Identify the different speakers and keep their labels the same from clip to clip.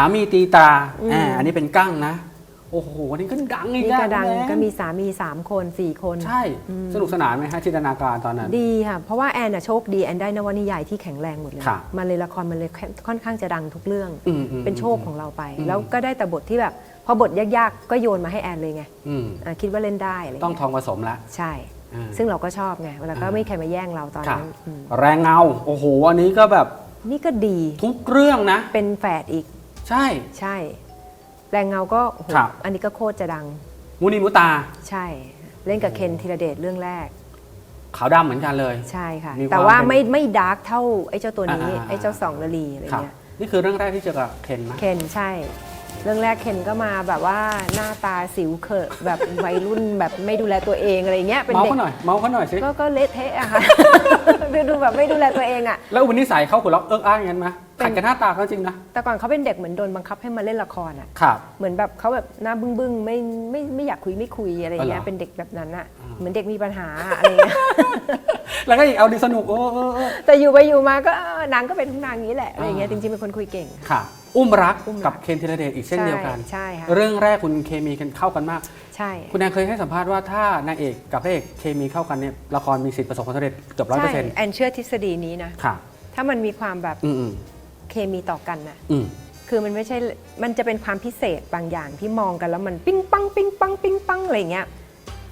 Speaker 1: ามีตีตรา
Speaker 2: อืม
Speaker 1: อ่าอันนี้เป็นกั้งนะ โอ้โหอันนี้ก็ดังอีก
Speaker 2: นี่
Speaker 1: อะ
Speaker 2: กระดัง
Speaker 1: คุณแอน
Speaker 2: ก็มีสามีสามคนสี่คน
Speaker 1: ใช่ สนุกสนานไหมฮะจินตนาการตอนนั้น
Speaker 2: ดีค่ะ เพราะว่าแอนน่ะโชคดีแอนได้นวนิยายที่แข็งแรงหมดเลย
Speaker 1: ครับ
Speaker 2: มันเลยละครมันเลยค่อนข้างจะดังทุกเรื่อง
Speaker 1: อืมอืม
Speaker 2: เป็นโชคของเราไป
Speaker 1: อืม
Speaker 2: แล้วก็ได้แต่บทที่แบบพอบทยากๆ ก็โยนมาให้แอนเลยไง
Speaker 1: อืม
Speaker 2: อะคิดว่าเล่นได้อะไร
Speaker 1: ต้อง
Speaker 2: เงี้ย
Speaker 1: ทองผสมละ
Speaker 2: ใช่
Speaker 1: อ่า
Speaker 2: ซึ่งเราก็ชอบไงแล้วก็
Speaker 1: อ่า
Speaker 2: ไม่มีใครมาแย่งเราตอน
Speaker 1: ครับ
Speaker 2: นั้นอืม
Speaker 1: แรงเงา โอ้โหอันนี้ก็แบบ
Speaker 2: นี่ก็ดี
Speaker 1: ทุกเรื่องนะ
Speaker 2: เป็นแฝดอีก
Speaker 1: ใช่
Speaker 2: ใช่แรงเงาก็โอ้โห
Speaker 1: ครับ
Speaker 2: อันนี้ก็โคตรจะดัง
Speaker 1: มูนีมูตา
Speaker 2: ใช่ เล่นกับเคนธีรเดชเรื่องแรก
Speaker 1: ขาวดำเหมือนกันเลย
Speaker 2: ใช่ค่ะ
Speaker 1: มีความ
Speaker 2: แต่ว่า
Speaker 1: เป็น
Speaker 2: ไม่ไม่ดาร์กเท่าไอ้เจ้าตัวนี้
Speaker 1: อ่าๆๆ
Speaker 2: ไอ้เจ้าสองละลีอะไร
Speaker 1: ครับ
Speaker 2: เงี้ย
Speaker 1: นี่คือเรื่องแรกที่เจอกับเคนไหม
Speaker 2: เคนใช่ เรื่องแรกเคนก็มาแบบว่าหน้าตาสิวเขอะแบบวัยรุ่นแบบไม่ดูแลตัวเองอะไรเงี้ยเป็น
Speaker 1: เมา
Speaker 2: เด็ก
Speaker 1: เขาหน่อยเมาเขาหน่อยสิ
Speaker 2: ก็ก็เละเทะอะค่ะดูดูแบบไม่ดูแลตัวเองอะ
Speaker 1: แล้วอุปนิสัยเขาขุดล็อกเอิกอ้างอย่างนั้นไหม
Speaker 2: เป็น
Speaker 1: ขัดกับหน้าตาเขาจริงนะ
Speaker 2: แต่ก่อนเขาเป็นเด็กเหมือนโดนบังคับให้มาเล่นละครอะ
Speaker 1: ครับ
Speaker 2: เหมือนแบบเขาแบบหน้าบึ้งบึ้งๆไม่ไม่ไม่อยากคุยไม่คุยอะไรเงี้
Speaker 1: อ๋อเหรอ
Speaker 2: ยเป็นเด็กแบบนั้นอะเหมือนเด็กมีปัญหาอะไรเงี้ย
Speaker 1: แล้วก็อีกเอาดีสนุกโอ้เออเออ
Speaker 2: แต่อยู่ไปอยู่มาก็เออนางก็เป็นทุกนางอย่างนี้แหละอะไรเงี้ยจริงๆเป็นคนคุยเก่ง
Speaker 1: ค่ะ อุ้มรัก
Speaker 2: อุ้มรัก
Speaker 1: กับเคนธีรเดชอีกเช่นเดียวกัน
Speaker 2: ใช่ใช่ค่ะ
Speaker 1: เรื่องแรกคุณเคมีกันเข้ากันมาก
Speaker 2: ใช่
Speaker 1: คุณแอนเคยให้สัมภาษณ์ว่าถ้านางเอกกับพระเอกเคมีเข้ากันเนี่ยละครมีสิทธิ์ประสบความสำเร็จเกือบร้อยเปอร์
Speaker 2: ใช่
Speaker 1: เซ็นต์
Speaker 2: แอนเชื่อทฤษฎีนี้นะ
Speaker 1: ค่ะ
Speaker 2: ถ้ามันมีความแบบ
Speaker 1: อืมอืม
Speaker 2: เคมีต่อกันน่ะ
Speaker 1: อืม
Speaker 2: คือมันไม่ใช่ มันจะเป็นความพิเศษบางอย่างที่มองกันแล้วมันปิ้งปังปิ้งปังปิ้งปังอะไรเงี้ย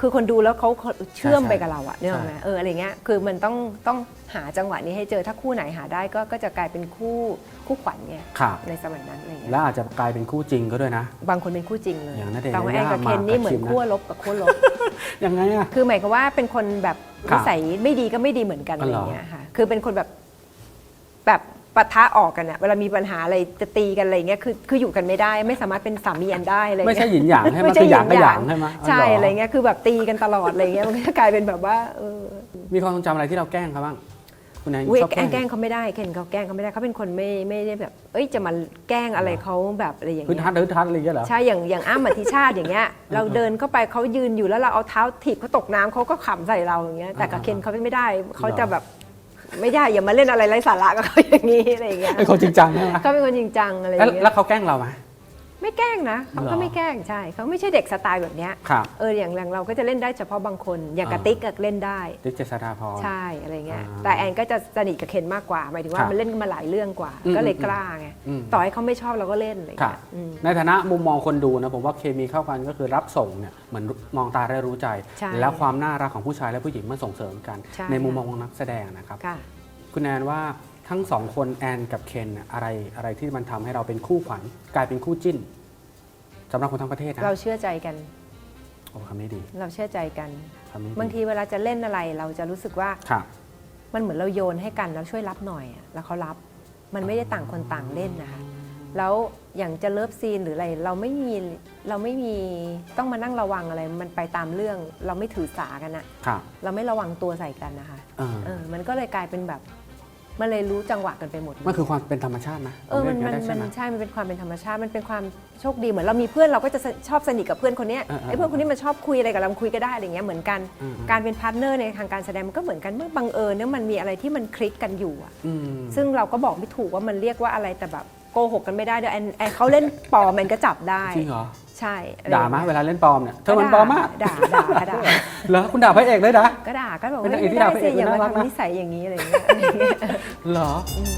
Speaker 2: คือคนดูแล้วเขาเชื่อมไปกับเราอะเนี่ยหรอกไหมเอออะไรเงี้ยคือมันต้องต้องหาจังหวะนี้ให้เจอถ้าคู่ไหนหาได้ก็ก็จะกลายเป็นคู่คู่ขวัญไง
Speaker 1: ค่ะ
Speaker 2: ในสมัยนั้นอะไรเงี้ย
Speaker 1: และอาจจะกลายเป็นคู่จริงก็ด้วยนะ
Speaker 2: บางคนเป็นคู่จริงเลย
Speaker 1: อย่างณเดชน์
Speaker 2: แต่ว่าแอนกับ
Speaker 1: ยาย่า
Speaker 2: เคนนี่
Speaker 1: หมากกับ
Speaker 2: เหมือ
Speaker 1: คิ
Speaker 2: น
Speaker 1: มนะ
Speaker 2: ขั้วลบกับขั้วลบ
Speaker 1: ยังไงอะ
Speaker 2: คือหมายความว่าเป็นคนแบบ
Speaker 1: ครั
Speaker 2: นิ
Speaker 1: บ
Speaker 2: สัยไม่ดีก็ไม่ดีเหมือนกัน
Speaker 1: อ๋
Speaker 2: อะ
Speaker 1: อ
Speaker 2: ไร
Speaker 1: เหรอ
Speaker 2: เงี้ยค่ะคือเป็นคนแบบแบบ ปะทะออกกันอะเวลามีปัญหาอะไรจะตีกันอะไรเงี้ยคือคืออยู่กันไม่ได้ ไม่สามารถเป็นสามีอันได้อะไร
Speaker 1: ไม่
Speaker 2: เงี้ย
Speaker 1: ใช่หยินหยางใช่ไหม
Speaker 2: ไม่ใช่
Speaker 1: คือหยาง
Speaker 2: ห
Speaker 1: ก็
Speaker 2: ยิน
Speaker 1: ห
Speaker 2: ห
Speaker 1: ยายา
Speaker 2: งง
Speaker 1: ใช่ไหม
Speaker 2: ใช่
Speaker 1: ห
Speaker 2: อะไรเงี้ยคือแบบตีกันตลอดอะไรเงี้ยมันก็จะกลายเป็นแบบว่าเออ
Speaker 1: มีความทรงจำอะไรที่เราแกล้งเขาบ้าง คุณแอน
Speaker 2: เว้ย
Speaker 1: ชอบ
Speaker 2: แก
Speaker 1: แก
Speaker 2: ล้
Speaker 1: ล้
Speaker 2: ง
Speaker 1: ง
Speaker 2: เขาไม่ได้เคนเขาแกล้งเขาไม่ได้เขาเป็นคนไม่ไม่ได้แบบ เอ้ยจะมาแกล้งอะไรเขาแบบอะไรอย่าง
Speaker 1: พื้น
Speaker 2: เงี้
Speaker 1: ทัด
Speaker 2: ย
Speaker 1: หรือทัดอะไรอย่างเงี้ยเหรอ
Speaker 2: ใช่อย่างอย่างอ้ำอธิชาติอย่างเงี้ย เราเดินเข้าไปเขายืนอยู่แล้วเราเอาเท้าถีบเขาตกน้ำเขาก็ขำใส่เราอย่างเงี้ยแต่กับเคนเขาไม่ได้เขาจะแบบ ไม่ได้อย่ามาเล่นอะไรไร้สาระกับเขาอย่างนี้อะไรอย่างเงี้ย
Speaker 1: เป็นคนจริงจังใช่ไหม
Speaker 2: เขาเป็นคนจริงจังอะไรอ
Speaker 1: แล้ว
Speaker 2: ย่างเงี้
Speaker 1: แล้ว
Speaker 2: ย
Speaker 1: เขาแกล้งเราไหม
Speaker 2: ไม่แกล้งนะเขา
Speaker 1: เหร
Speaker 2: ก็
Speaker 1: อ
Speaker 2: ไม่แกล้งใช่เขาไม่ใช่เด็กสไตล์แบบเนี้ย
Speaker 1: ครับ
Speaker 2: เอออย่างอย่างเราก็จะเล่นได้เฉพาะบางคน อย่างกระ
Speaker 1: อ่า
Speaker 2: ติกก็เล่นได้
Speaker 1: ดิเจษฎาพร
Speaker 2: ใช่อะไรเงี้ย
Speaker 1: อ่า
Speaker 2: แต่แอนก็จะสนิทกับเคนมากกว่าหมายถึง
Speaker 1: ค
Speaker 2: ว่า
Speaker 1: รับ
Speaker 2: มันเล่นกันมาหลายเรื่องกว่า
Speaker 1: อืม
Speaker 2: ก็เลย
Speaker 1: อืม
Speaker 2: กล้าไง
Speaker 1: อืม
Speaker 2: ต่อให้เขาไม่ชอบเราก็เล่นอะไร
Speaker 1: ค่ะ
Speaker 2: เงี้ยอืม
Speaker 1: ในฐานะมุมมองคนดูนะผมว่าเคมีเข้ากันก็คือรับส่งเนี่ยเหมือนมองตาได้รู้ใจ
Speaker 2: ใช่
Speaker 1: แล้วความน่ารักของผู้ชายและผู้หญิงมันส่งเสริมกัน
Speaker 2: ใช่
Speaker 1: ในมุมมองของนักแสดงนะครับ
Speaker 2: ค่ะ
Speaker 1: คุณแอนว่า ทั้งสองคนแอนกับเคนน่ะอะไรอะไรที่มันทำให้เราเป็นคู่ขวัญกลายเป็นคู่จิ้นสำหรับคนทั้งประเทศนะ
Speaker 2: เราเชื่อใจกัน
Speaker 1: โอ้คำนี้ดี
Speaker 2: เราเชื่อใจกัน
Speaker 1: คำนี้ดี
Speaker 2: บางทีเวลาจะเล่นอะไรเราจะรู้สึกว่า
Speaker 1: ครับ
Speaker 2: มันเหมือนเราโยนให้กันแล้วช่วยรับหน่อยอะแล้วเขารับ มันไม่ได้ต่างคนต่างเล่นนะคะ แล้วอย่างจะเลิฟซีนหรืออะไรเราไม่มีเราไม่มีต้องมานั่งระวังอะไร มันไปตามเรื่องเราไม่ถือสากันอะ
Speaker 1: ครับ
Speaker 2: เราไม่ระวังตัวใส่กันนะคะ
Speaker 1: เออ
Speaker 2: เออมันก็เลยกลายเป็นแบบ มันเลยรู้จังหวะกันไปหมดเลย
Speaker 1: มันคือความเป็นธรรมชาติไหม
Speaker 2: เออ มัน
Speaker 1: ผ
Speaker 2: มัน
Speaker 1: เรียกอย่าง
Speaker 2: มัน
Speaker 1: ได้ใช่ไหม
Speaker 2: ใช่ มันเป็นความเป็นธรรมชาติ มันเป็นความโชคดี เหมือนเรามีเพื่อนเราก็จะชอบสนิทกับเพื่อนคนเนี้ย
Speaker 1: เออเออ
Speaker 2: ไอ้เพื่อนคนนี้มันชอบคุยอะไรกับเราคุยก็ได้อะไรเงี้ย เหมือนกัน
Speaker 1: อืมอืม
Speaker 2: การเป็นพาร์ทเนอร์ในทางการแสดงมันก็เหมือนกัน เมื่อบังเอิญเนี่ยมันมีอะไรที่มันคลิกกันอยู่อะ
Speaker 1: อืม
Speaker 2: ซึ่งเราก็บอกไม่ถูกว่ามันเรียกว่าอะไร แต่แบบโกหกกันไม่ได้ด้วยแอนแอนเขาเล่นปลอมมันก็จับได้
Speaker 1: จริงเหรอ
Speaker 2: ใช่อะไร
Speaker 1: ด่า
Speaker 2: อย่ง
Speaker 1: มา
Speaker 2: งี้ย
Speaker 1: เวลาเล่นปลอมเนี่ย เธอมันปลอมมาก
Speaker 2: ด่าด่าด่าด่า
Speaker 1: เหรอคุณด่าพระเอกเลยนะ
Speaker 2: ก็ด่าก็บอก
Speaker 1: เป็น
Speaker 2: ว่า
Speaker 1: นางเอก
Speaker 2: ไม่
Speaker 1: ที่
Speaker 2: ได้
Speaker 1: ด่าพระเอ
Speaker 2: สิ
Speaker 1: ก
Speaker 2: อย่ามา
Speaker 1: น่ารักนะ
Speaker 2: ทำนิสัยอย่างนี้อะไรอย่างเงี้ยอะไรอย่างเงี้ย
Speaker 1: เหรอ
Speaker 2: อืม